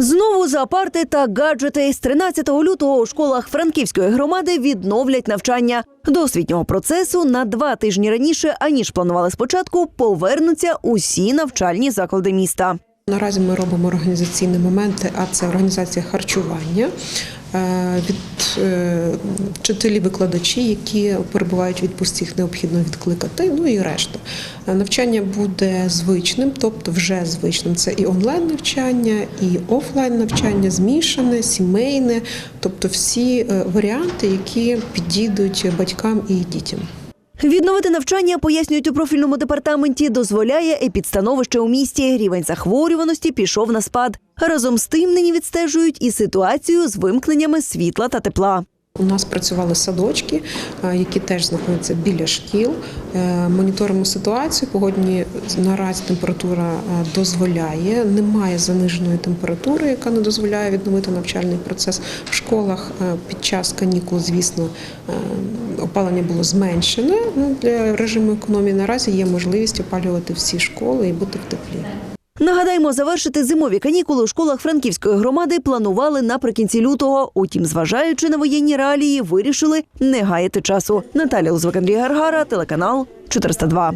Знову за парти та гаджети з 13 лютого у школах Франківської громади відновлять навчання. До освітнього процесу на два тижні раніше, аніж планували спочатку, повернуться усі навчальні заклади міста. Наразі ми робимо організаційні моменти, а це організація харчування від е, вчителі, викладачі, які перебувають в відпустці, необхідно відкликати. Ну і решта. Е, Навчання буде звичним, тобто вже звичним. Це і онлайн навчання, і офлайн навчання, змішане, сімейне, тобто всі е, варіанти, які підійдуть батькам і дітям. Відновити навчання, пояснюють у профільному департаменті, дозволяє епідстановище у місті. Рівень захворюваності пішов на спад. Разом з тим нині відстежують і ситуацію з вимкненнями світла та тепла. У нас працювали садочки, е, які теж знаходяться біля шкіл. Е, Моніторимо ситуацію. Погодні наразі температура е, дозволяє. Немає заниженої температури, яка не дозволяє відновити навчальний процес. В школах під час канікул, звісно, опалення було зменшене ну, для режиму економії. Наразі є можливість опалювати всі школи і бути в теплі. Нагадаємо, завершити зимові канікули у школах Франківської громади планували наприкінці лютого. Утім, зважаючи на воєнні реалії, вирішили не гаяти часу. Наталя Лузвик, Андрій Гаргара, телеканал 402.